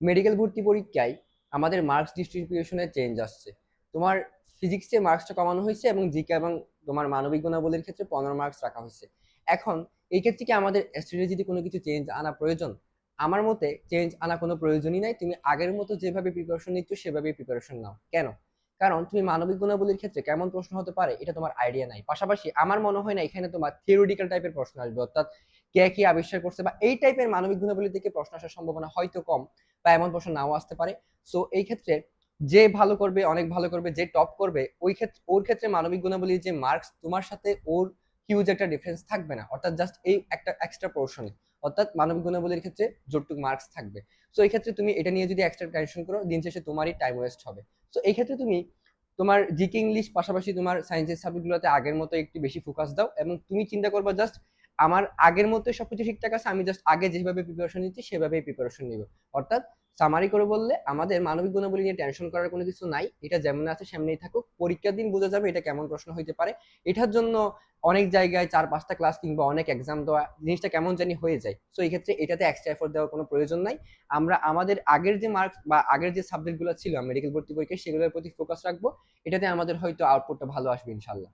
Medical ভর্তি পরীক্ষায় আমাদের মার্কস ডিস্ট্রিবিউশনে চেঞ্জ আসছে। তোমার ফিজিক্সে মার্কসটা কমানো হয়েছে এবং জিকে এবং তোমার মানবিক গুণাবলীর ক্ষেত্রে পনেরো মার্কস রাখা হয়েছে। এখন এই ক্ষেত্রে কি আমাদের স্ট্র্যাটেজিতে কোনো কিছু চেঞ্জ আনা প্রয়োজন? আমার মতে চেঞ্জ আনা কোনো প্রয়োজনই নাই। তুমি আগের মতো যেভাবে প্রিপারেশন নিচ্ছ, সেভাবেই প্রিপারেশন নাও। কেন? কারণ তুমি মানবিক গুণাবলীর ক্ষেত্রে কেমন প্রশ্ন হতে পারে, এটা তোমার আইডিয়া নাই। পাশাপাশি আমার মনে হয় না এখানে তোমার থিওরিটিক্যাল টাইপের প্রশ্ন আসবে। অর্থাৎ কে কি আবিষ্কার করছে বা এই টাইপের মানবিক গুণাবলী থেকে প্রশ্ন আসার সম্ভাবনা হয়তো কম বা এমন প্রশ্ন নাও আসতে পারে। সো এই ক্ষেত্রে যে ভালো করবে, অনেক ভালো করবে, যে টপ করবে, ওই ক্ষেত্রে, ওর ক্ষেত্রে মানবিক গুণাবলীর যে মার্কস তোমার সাথে ওর হিউজ একটা ডিফারেন্স থাকবে না। অর্থাৎ জাস্ট এই একটা এক্সট্রা পোর্শনে অর্থাৎ মানবিক গুণাবলীর ক্ষেত্রে যতটুকু মার্কস থাকবে। সো এই ক্ষেত্রে তুমি এটা নিয়ে যদি এক্সট্রা টেনশন করো, দিন শেষে তোমারই টাইম ওয়েস্ট হবে। সো এই ক্ষেত্রে তুমি তোমার জিকে ইংলিশ পাশাপাশি তোমার সায়েন্সের সাবজেক্টগুলোতে আগের মতো একটু বেশি ফোকাস দাও এবং তুমি চিন্তা করবে জাস্ট আমার আগের মতো সবকিছু ঠিকঠাক আছে, আমি জাস্ট আগে যেভাবে প্রিপারেশন নিচ্ছি, সেভাবেই প্রিপারেশন নিব। অর্থাৎ সামারি করে বললে আমাদের মানবিক গুণাবলী নিয়ে টেনশন করার কোনো কিছু নাই, এটা যেমন আছে সেমনি থাকুক। পরীক্ষার দিন বোঝা যাবে এটা কেমন প্রশ্ন হইতে পারে। এটার জন্য অনেক জায়গায় চার, পাঁচটা ক্লাস কিংবা অনেক এক্সাম দেওয়া, জিনিসটা কেমন জানি হয়ে যায়। সো এই ক্ষেত্রে এটাতে এক্সট্রা এফোর্ট দেওয়ার কোনো প্রয়োজন নাই। আমরা আমাদের আগের যে মার্কস বা আগের যে সাবজেক্টগুলো ছিল মেডিকেল ভর্তি পরীক্ষায় সেগুলোর প্রতি ফোকাস রাখব। এটাতে আমাদের হয়তো আউটপুটটা ভালো আসবে ইনশাল্লাহ